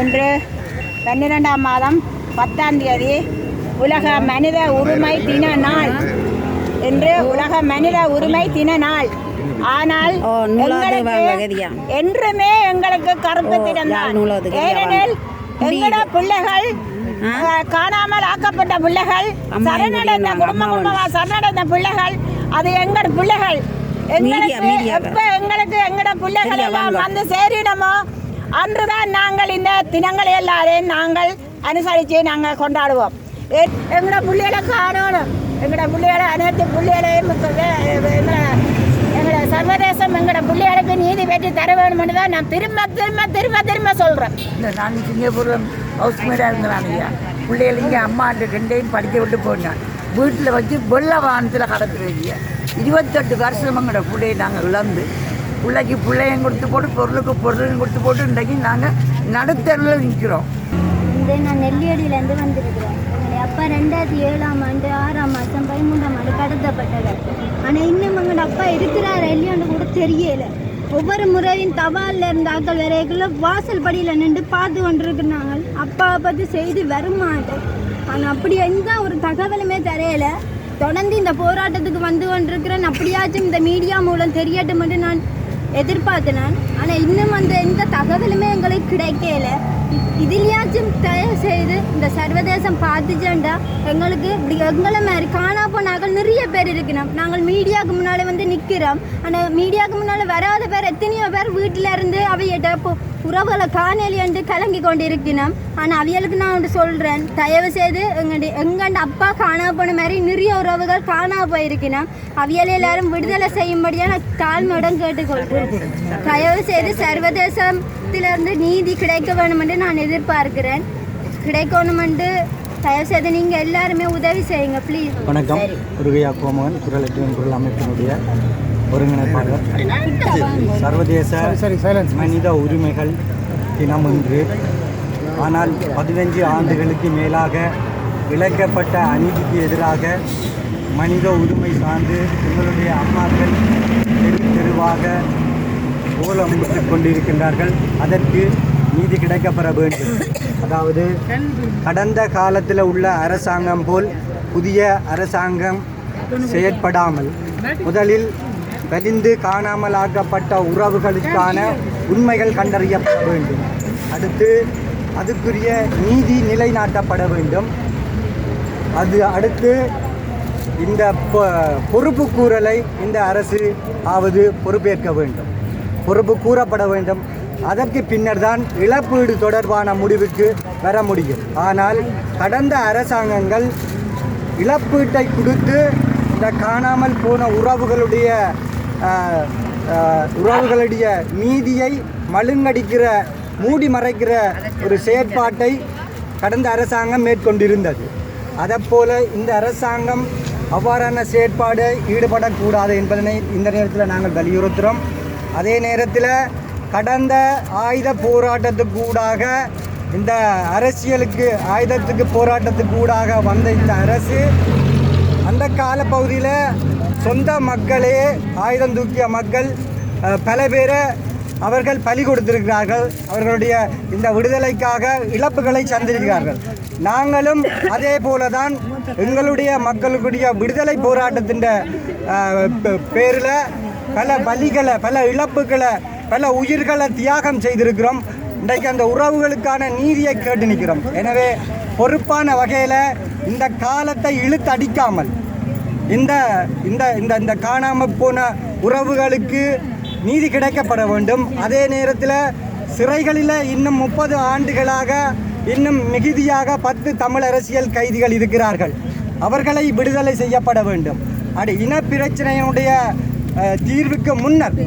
இன்று பன்னிரெண்டாம் மாதம் பத்தாம் தேதி உலக மனித உரிமை தின நாள். இன்று உலக மனித உரிமை தின நாள். ஆனால்? என்றுமே எங்களுக்கு கருப்பு தினம் ஏனெனில் எங்களோட பிள்ளைகள் காணாமல் ஆக்கப்பட்ட பிள்ளைகள் சரணடைந்த குடும்ப அம்மா குடும்பமா சரணடைந்த பிள்ளைகள் அது எங்கட பிள்ளைகள். எங்களுக்கு. எப்ப எங்களுக்கு எங்கட பிள்ளைகள் எல்லாம். வந்து சேரினமோ அன்றுதான் நாங்கள் இந்த தினங்கள் எல்லாரையும் நாங்கள் அனுசரித்து நாங்கள் கொண்டாடுவோம். எ- எங்கட பிள்ளைகளை காணணும். எங்கட பிள்ளைகளை அனைத்து பிள்ளைகளையும் எங்கட சர்வதேசம் எங்கட பிள்ளைகளுக்கு நீதி பெற்று தர வேணும்னு தான் நான் திரும்ப திரும்ப திரும்ப திரும்ப சொல்றேன். இந்த நான் சிங்கப்பூரில் ஹவுஸ் மேடாக இருந்தேன் ஐயா. பிள்ளைகள் இங்கே அம்மாட்ட ரெண்டையும் படிக்க விட்டு போனேன் வீட்டில் வச்சு வெள்ள வாகனத்தில் கடத்துறீங்க இருபத்தெட்டு வருஷம் எங்களோட பிள்ளையை நாங்கள் இழந்து. பிள்ளைக்கு பிள்ளையும் கொடுத்து போட்டு பொருளுக்கு பொருளையும் கொடுத்து போட்டு இன்றைக்கு நாங்கள் நடுத்தரில் நிற்கிறோம் இந்த நான் நெல்லியடியிலேருந்து வந்திருக்கிறேன். அப்பா ரெண்டாயிரத்தி ஏழாம் ஆண்டு ஆறாம் மாதம் பதிமூன்றாம் ஆண்டு கடத்தப்பட்டவர். ஆனால் இன்னும் எங்களோட அப்பா இருக்கிறார் இல்லையான்னு கூட தெரியல. ஒவ்வொரு முறையும் தபாலில் இருந்த ஆக்கள் வரைக்குள்ள வாசல் படியில் நின்று பார்த்து கொண்டிருக்கிறாங்க. அப்பாவை பற்றி செய்தி வருமாட்டேன் ஆனால் அப்படி எந்த ஒரு தகவலுமே தெரியல. தொடர்ந்து இந்த போராட்டத்துக்கு வந்து கொண்டிருக்கிறேன். அப்படியாச்சும் இந்த மீடியா மூலம் தெரியட்டும் மட்டும் நான் எதிர்பார்த்தேன் நான். ஆனால் இன்னும் அந்த எந்த தகவலுமே எங்களுக்கு கிடைக்கல. இதுலையாச்சும் தயவு செய்து இந்த சர்வதேசம் பார்த்துச்சேன்டா எங்களுக்கு இப்படி எங்களை மாதிரி காணா போனாக்கள் நிறைய பேர் இருக்கணும். நாங்கள் மீடியாவுக்கு முன்னாலே வந்து நிற்கிறோம் ஆனால் மீடியாவுக்கு முன்னால் வராத பேர் எத்தனையோ பேர் வீட்டில் இருந்து அவையிட்ட உறவுகளை காணொலி என்று கலங்கி கொண்டு இருக்கணும் ஆனால் அவியலுக்கு நான் ஒன்று சொல்கிறேன் தயவு செய்து எங்கடி எங்கண்ட அப்பா காணா போன மாதிரி நிறைய உறவுகள் காணா போயிருக்கணும் அவியல் எல்லாரும் விடுதலை செய்யும்படியாக நான் தாழ்மையுடன் கேட்டுக்கொள்கிறேன். தயவு செய்து சர்வதேசத்திலிருந்து நீதி கிடைக்க வேண்டும் என்று நான் எதிர்பார்க்கிறேன். கிடைக்கணும் என்று தயவு செய்து நீங்கள் எல்லாருமே உதவி செய்யுங்க ப்ளீஸ் வணக்கம். உருகையா கோமகன் குரல் குரல் அமைப்பினுடைய ஒருங்கிணைப்பாளர். சர்வதேச மனித உரிமைகள் தினம் இன்று. ஆனால் பதினஞ்சு ஆண்டுகளுக்கு மேலாக இழைக்கப்பட்ட அநீதிக்கு எதிராக மனித உரிமை சார்ந்து எங்களுடைய அம்மாக்கள் தெரு தெருவாக ஓலமிட்டுக் கொண்டிருக்கின்றார்கள். அதற்கு நீதி கிடைக்கப்பெற வேண்டும். அதாவது கடந்த காலத்தில் உள்ள அரசாங்கம் போல் புதிய அரசாங்கம் செயற்படாமல் முதலில் வலிந்து காணாமல் ஆக்கப்பட்ட உறவுகளுக்கான உண்மைகள் கண்டறியப்பட வேண்டும். அடுத்து அதுக்குரிய நீதி நிலைநாட்டப்பட வேண்டும். அது அடுத்து இந்த பொ- பொறுப்புக்கூறலை இந்த அரசு ஆவது பொறுப்பேற்க வேண்டும். பொறுப்பு கூறப்பட வேண்டும். அதற்கு பின்னர் தான் இழப்பீடு தொடர்பான முடிவுக்கு வர முடியும். ஆனால் கடந்த அரசாங்கங்கள் இழப்பீட்டை கொடுத்து இந்த காணாமல் போன உறவுகளுடைய உறவுகளுடைய நீதியை மழுங்கடிக்கிற மூடி மறைக்கிற ஒரு செயற்பாட்டை கடந்த அரசாங்கம் மேற்கொண்டிருந்தது. அதைப்போல இந்த அரசாங்கம் அவ்வாறான செயற்பாடு ஈடுபடக்கூடாது என்பதனை இந்த நேரத்தில் நாங்கள் வலியுறுத்துகிறோம். அதே நேரத்தில் கடந்த ஆயுத போராட்டத்துக்கூடாக இந்த அரசியலுக்கு ஆயுதத்துக்கு போராட்டத்துக்கூடாக வந்த இந்த அரசு அந்த காலப்பகுதியில் சொந்த மக்களே ஆயுதம் தூக்கிய மக்கள் பல பேரை அவர்கள் பலி கொடுத்திருக்கிறார்கள். அவர்களுடைய இந்த விடுதலைக்காக இழப்புகளை சந்திருக்கிறார்கள். நாங்களும் அதே போல தான் எங்களுடைய மக்களுடைய விடுதலை போராட்டத்தின் பேரில் பல பலிகளை பல இழப்புகளை பல உயிர்களை தியாகம் செய்திருக்கிறோம். இன்றைக்கு அந்த உறவுகளுக்கான நீதியை கேட்டு நிற்கிறோம். எனவே பொறுப்பான வகையில் இந்த காலத்தை இழுத்தடிக்காமல் இந்த இந்த இந்த இந்த காணாமல் போன உறவுகளுக்கு நீதி கிடைக்கப்பட வேண்டும். அதே நேரத்தில் சிறைகளில் இன்னும் முப்பது ஆண்டுகளாக இன்னும் மிகுதியாக பத்து தமிழ் அரசியல் கைதிகள் இருக்கிறார்கள். அவர்களை விடுதலை செய்யப்பட வேண்டும். அடி இனப்பிரச்சனையினுடைய தீர்வுக்கு முன்னர்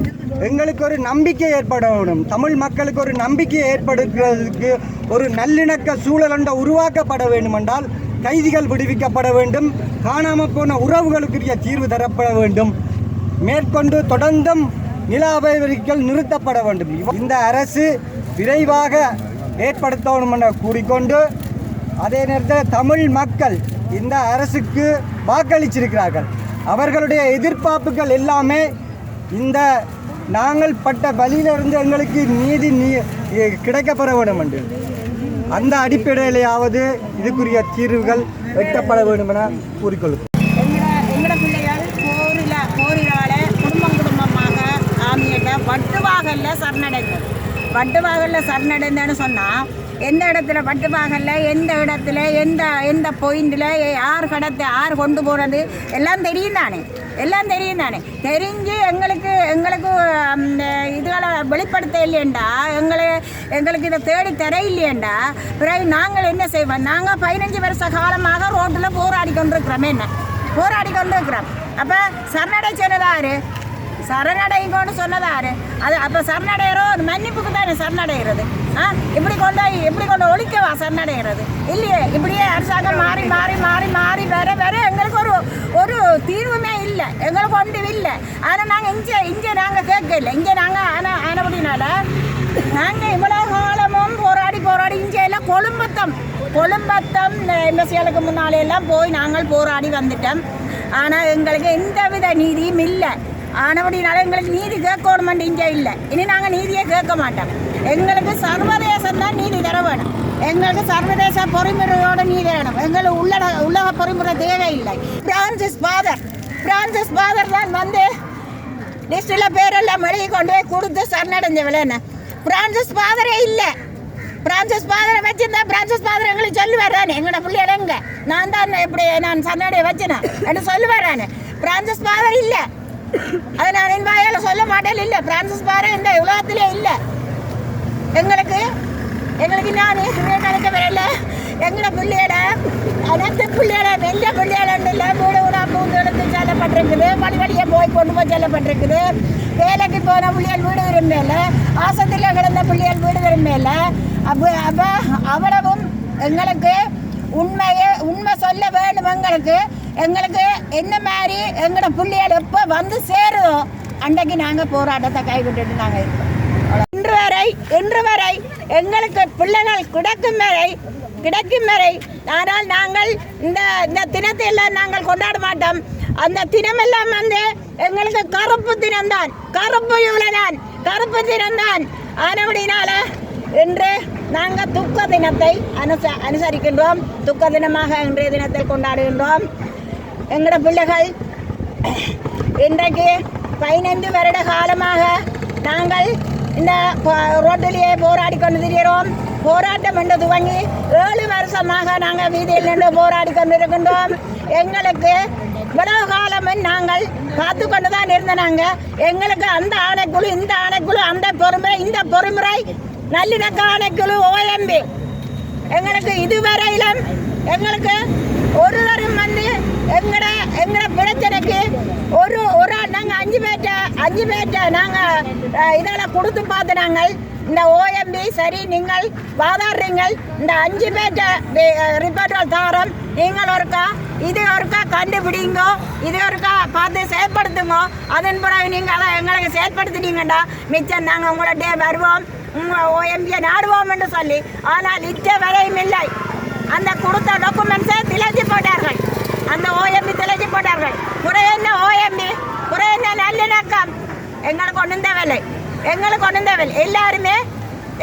எங்களுக்கு ஒரு நம்பிக்கை ஏற்பட வேண்டும். தமிழ் மக்களுக்கு ஒரு நம்பிக்கை ஏற்படுகிறதுக்கு ஒரு நல்லிணக்க சூழல் உருவாக்கப்பட வேண்டுமென்றால் கைதிகள் விடுவிக்கப்பட வேண்டும். காணாமல் போன உறவுகளுக்குரிய தீர்வு தரப்பட வேண்டும். மேற்கொண்டு தொடர்ந்தும் நில அபகரிப்புகள் நிறுத்தப்பட வேண்டும். இந்த அரசு விரைவாக ஏற்படுத்தணும் என கூறிக்கொண்டு அதே நேரத்தில் தமிழ் மக்கள் இந்த அரசுக்கு வாக்களிச்சிருக்கிறார்கள். அவர்களுடைய எதிர்பார்ப்புகள் எல்லாமே இந்த நாங்கள் பட்ட வழியிலிருந்து எங்களுக்கு நீதி நீ கிடைக்கப்பெற வேண்டும் என்று அந்த அடிப்படையிலேயாவது இதுக்குரிய தீர்வுகள் வெட்டப்பட வேண்டும் என கூறிக்கொள்ளும் குடும்பம் குடும்பமாக வட்டுவாகல்ல சரணடைந்தது. வட்டுவாகல்ல சரணடைந்தேன்னு சொன்னால் எந்த இடத்துல வட்டுவாகல்ல எந்த இடத்துல எந்த எந்த பாயிண்டில் யார் கடத்த யார் கொண்டு போகிறது எல்லாம் தெரியும் தானே எல்லாம் தெரியும் தானே தெரிஞ்சு எங்களுக்கு எங்களுக்கு அந்த இதுகளை வெளிப்படுத்த இல்லையண்டா எங்களை எங்களுக்கு இதை தேடி தர இல்லையண்டா பிறகு நாங்கள் என்ன செய்வோம் நாங்கள் பதினஞ்சு வருஷ காலமாக ரோட்டில் போராடி கொண்டிருக்கிறோம் என்ன போராடி கொண்டிருக்கிறோம் அப்போ சரணடை சொன்னதாரு சரணடைங்கன்னு சொன்னதாரு அது அப்போ சரணடைகிறோம் ஒரு மன்னிப்புக்கு தானே சரணடைகிறது ஆ இப்படி போய் இப்படி கொண்டு ஒழிக்கவா சரணடைகிறது இல்லையே? இப்படியே அரசாங்கம் மாறி மாறி மாறி மாறி வர வர எங்களுக்கு ஒரு ஒரு தீர்வுமே இல்லை. எங்களுக்கு ஒன்றும் இல்லை. ஆனால் நாங்கள் இங்கே இங்கே நாங்கள் கேட்கல. இங்கே நாங்கள் ஆன ஆனபடினால நாங்கள் இவ்வளோ காலமும் போராடி போராடி இங்கே எல்லாம் கொழும்பத்தம் கொழும்பத்தம் எம்எஸ்சிகளுக்கு முன்னாலே எல்லாம் போய் நாங்கள் போராடி வந்துட்டோம். ஆனால் எங்களுக்கு எந்தவித நீதியும் இல்லை. ஆனபடினால எங்களுக்கு நீதி கேட்கணும் இங்கே இல்லை. இனி நாங்கள் நீதியை கேட்க மாட்டோம். எங்களுக்கு சர்வதேசம் தான் நீதி தர வேணும். எங்களுக்கு சர்வதேச பொறிமுறையோட நீதி வேணும். எங்களுக்கு உள்ளட உலக பொறிமுறை தேவையில்லை. பிரான்சிஸ் ஃபாதர் பிரான்சிஸ் ஃபாதர் தான் வந்து லிஸ்டில் பேரெல்லாம் எழுதி கொண்டு போய் கொடுத்து சரணடைஞ்ச விலைன்னு பிரான்சிஸ் ஃபாதரே இல்லை. பிரான்சிஸ் ஃபாதரை வச்சிருந்தா பிரான்சிஸ் ஃபாதர் எங்களுக்கு சொல்லுவார் தானே? எங்களோட பிள்ளைகள் எங்க நான் தான் இப்படி நான் சரணடைய வச்சினேன். என்று சொல்லுவார் தானே? பிரான்சிஸ் ஃபாதர் இல்லை. அதை நான் என் வாயால் சொல்ல மாட்டேன். இல்லை பிரான்சிஸ் பாரு இந்த உலகத்திலே இல்லை. எங்களுக்கு எங்களுக்கு நான் கணக்க வரல எங்களை பிள்ளையோட அனைத்து பிள்ளையோட வெள்ள பிள்ளையோட இல்லை மூணு ஊரா பூந்து செல்லப்பட்டிருக்குது. வழி வழியே போய் கொண்டு போய் செல்லப்பட்டிருக்குது. வேலைக்கு போன பிள்ளைகள் வீடு விரும்பல ஆசத்தில் கிடந்த பிள்ளைகள் வீடு விரும்பல அப்போ அப்போ அவ்வளவும் எங்களுக்கு உண்மையை உண்மை சொல்ல வேண்டும் எங்களுக்கு எங்களுக்கு என்ன மாதிரி எங்களோட பிள்ளைகள் எப்போ வந்து சேருதோ அன்றைக்கு நாங்கள் போராட்டத்தை கைவிட்டுட்டு நாங்கள் இருக்கோம். இன்று வரை இன்று வரை எங்களுக்கு பிள்ளைகள் கிடைக்கும் வரை கிடைக்கும் வரை ஆனால் நாங்கள் இந்த இந்த தினத்தை எல்லாம் நாங்கள் கொண்டாட மாட்டோம். அந்த தினமெல்லாம் வந்து எங்களுக்கு கருப்பு தினம்தான் கருப்பு இவ்வளோதான் கருப்பு தினம்தான் ஆனபடினால இன்று நாங்கள் துக்க தினத்தை அனுச அனுசரிக்கின்றோம். துக்க தினமாக இன்றைய தினத்தை கொண்டாடுகின்றோம். எங்களோட பிள்ளைகள் இன்றைக்கு பதினைந்து வருட காலமாக நாங்கள் இந்த ரோட்டிலேயே போராடி கொண்டு திரிகிறோம் போராட்டம் என்று துவங்கி ஏழு வருஷமாக நாங்கள் வீதியில் நின்று போராடி கொண்டிருக்கின்றோம். எங்களுக்கு இவ்வளவு காலமும் நாங்கள் காத்து கொண்டு தான் இருந்தனாங்க. எங்களுக்கு அந்த ஆணைக்குழு இந்த ஆணைக்குழு அந்த பொறுமுறை இந்த பொறுமுறை நல்லிணக்க ஆணைக்குழு ஓஎம்பி எங்களுக்கு இதுவரையிலும் எங்களுக்கு ஒரு வந்து எங்கட எங்கட பிரச்சனைக்கு ஒரு ஒரு ஆள் நாங்கள் அஞ்சு பேர்ட்ட அஞ்சு பேர்ட்ட நாங்கள் இதெல்லாம் கொடுத்து பார்த்து நாங்கள் இந்த ஓஎம்பி சரி நீங்கள் வாதாடுறீங்கள். இந்த அஞ்சு பேர்ட்ட ரிப்போர்ட்டுகள் தாரம். நீங்கள் ஒருக்கா இது ஒருக்கா கண்டுபிடிங்கோ இது ஒருக்கா பார்த்து செயல்படுத்துங்க. அதன் பிறகு நீங்கள் எங்களுக்கு செயல்படுத்திட்டீங்கடா மிச்சம் நாங்கள் உங்களோட வருவோம். உங்கள் ஓஎம்பியை நாடுவோம் என்று சொல்லி. ஆனால் இச்ச வரையும் இல்லை. அந்த கொடுத்த டாக்குமெண்ட்ஸை திளைச்சி போட்டார்கள். அந்த ஓஎம்பி திளைச்சி போட்டார்கள். குறை என்ன ஓஎம்பி குறை என்ன நல்லிணக்கம்? எங்களுக்கு ஒன்றும் தேவையில்லை. எங்களுக்கு ஒன்றும் தேவையில்லை. எல்லாருமே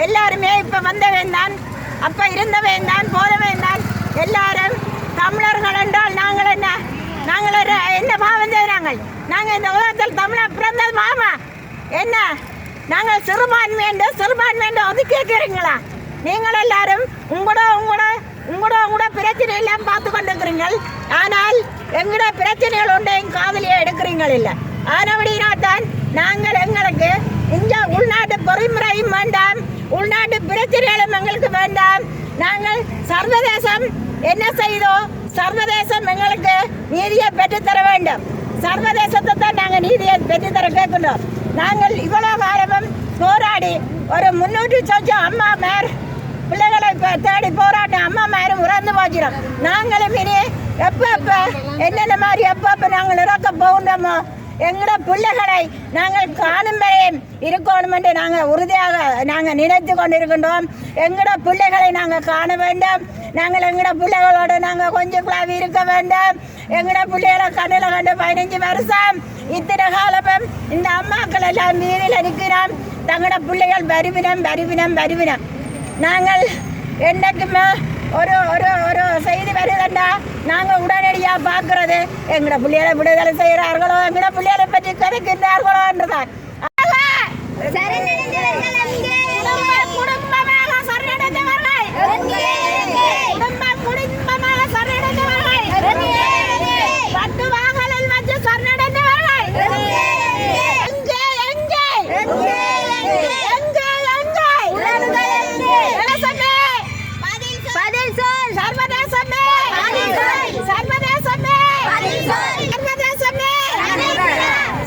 எல்லாருமே இப்போ வந்தவன் தான். அப்போ இருந்தவன் தான் போதவன் தான். எல்லாரும் தமிழர்கள் என்றால் நாங்கள் என்ன? நாங்கள் என்ன பாவம் செய்கிறாங்கள் நாங்கள் இந்த உலகத்தில் தமிழர் பிறந்தது மாமா என்ன? நாங்கள் சிறுபான்மை என்று சிறுபான்மை என்று ஒதுக்கி வைக்கிறீங்களா? நீங்கள் எல்லாரும் உங்களோட உங்களோட உங்களோட உங்களோட பிரச்சனை எல்லாம் பார்த்து கொண்டிருக்கிறீங்கள். ஆனால் எங்களோட பிரச்சனைகள் ஒன்றையும் காதலியே எடுக்கிறீங்கள் இல்லை. ஆனபடினா தான் நாங்கள் எங்களுக்கு இந்த உள்நாட்டு பொறிமுறையும் வேண்டாம். உள்நாட்டு பிரச்சனைகளும் எங்களுக்கு வேண்டாம். நாங்கள் சர்வதேசம் என்ன செய்தோ சர்வதேசம் எங்களுக்கு நீதியை பெற்றுத்தர வேண்டும். சர்வதேசத்தை தான் நாங்கள் நீதியை பெற்றுத்தர கேட்கின்றோம். நாங்கள் இவ்வளோ காலமும் போராடி ஒரு முன்னூற்றி சொச்சம் அம்மா மேர் பிள்ளைகளை இப்போ தேடி போராட்டம் அம்மா மேரும் இறந்து போச்சிடும். நாங்களும் இனி எப்போ எப்போ என்னென்ன மாதிரி எப்போ எப்போ நாங்கள் இறக்க போகின்றோமோ எங்களோட பிள்ளைகளை நாங்கள் காணும் வரையும் இருக்கணும் என்று நாங்கள் உறுதியாக நாங்கள் நினைத்து கொண்டிருக்கின்றோம். எங்களோட பிள்ளைகளை நாங்கள் காண வேண்டும். நாங்கள் எங்களோட பிள்ளைகளோட நாங்கள் கொஞ்சம் குழாவி இருக்க வேண்டும். எங்களோட பிள்ளைகளை கண்ணில் கண்டு பதினஞ்சு வருஷம் இத்தனை காலமும் இந்த அம்மாக்கள் எல்லாம் வீரில் இருக்கிறோம் தங்களோட பிள்ளைகள் வருவினம் வருவினம் வருவினம். நாங்கள் என்றைக்குமே ஒரு ஒரு ஒரு செய்தி வருதுண்டா? நாங்கள் உடனடியாக பார்க்கறது. எங்களோட பிள்ளைகளை விடுதலை செய்கிறார்களோ எங்களோட பிள்ளைகளை பற்றி கதைக்கின்றார்களோ என்றுதான். குடும்பமாக சரணடைந்தவர்கள். குடும்பம் குடும்பமாக சரணடைந்தவர்கள் பத்து வாகலில் வச்சு சரணடைந்தவர்கள் எங்கே எங்கே எங்கே எங்கே தேசமே பதில் சொல் சர்வதேசமே சர்வதேசமே சர்வதேசமே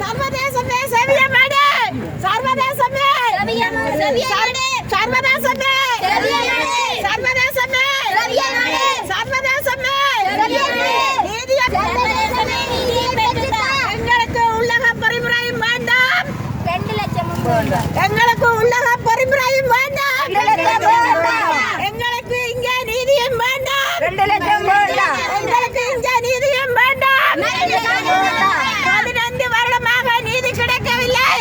சர்வதேசமே செவியமடு சர்வதேசமே சர்வதேசமே சர்வதேசமே சர்வதேசமே நீதியை எங்களுக்கு உள்ளக பரிமுறையும் வேண்டாம் எங்களுக்கு உள்ளக பரிமுறையும் வேண்டாம் எங்களுக்கு இங்கே நீதியும் வேண்டாம் எங்களுக்கு இங்கே நீதியும் வேண்டாம் பதினைந்து வருடமாக நீதி கிடைக்கவில்லை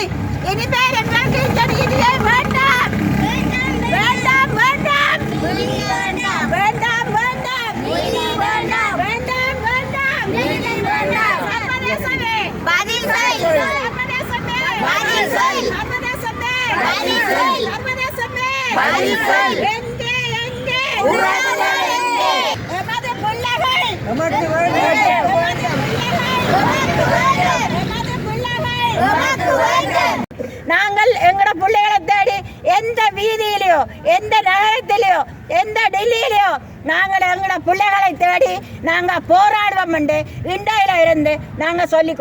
இனிமேல் எங்களுக்கு இந்த நீதியை வேண்டாம் வேண்டாம் வேண்டாம் வேண்டாம் வேண்டாம் வேண்டாம் வேண்டாம் சர்வதேசமே பதில் சொல் சர்வதேசமே பதில் சொல் சர்வதேசமே சர்வதேசமே எங்கே? எங்கே? எமது பிள்ளைகள். எமது பிள்ளைகள். நாங்கள் எங்கட பிள்ளைகளை தேடி எந்த வீதியிலையோ எந்த நகரத்திலேயோ எந்த டெல்லியிலையோ நாங்கள் எங்கட பிள்ளைகளை தேடி நாங்கள் போராடுவோம் என்று இண்டையில இருந்து நாங்கள் சொல்லிக்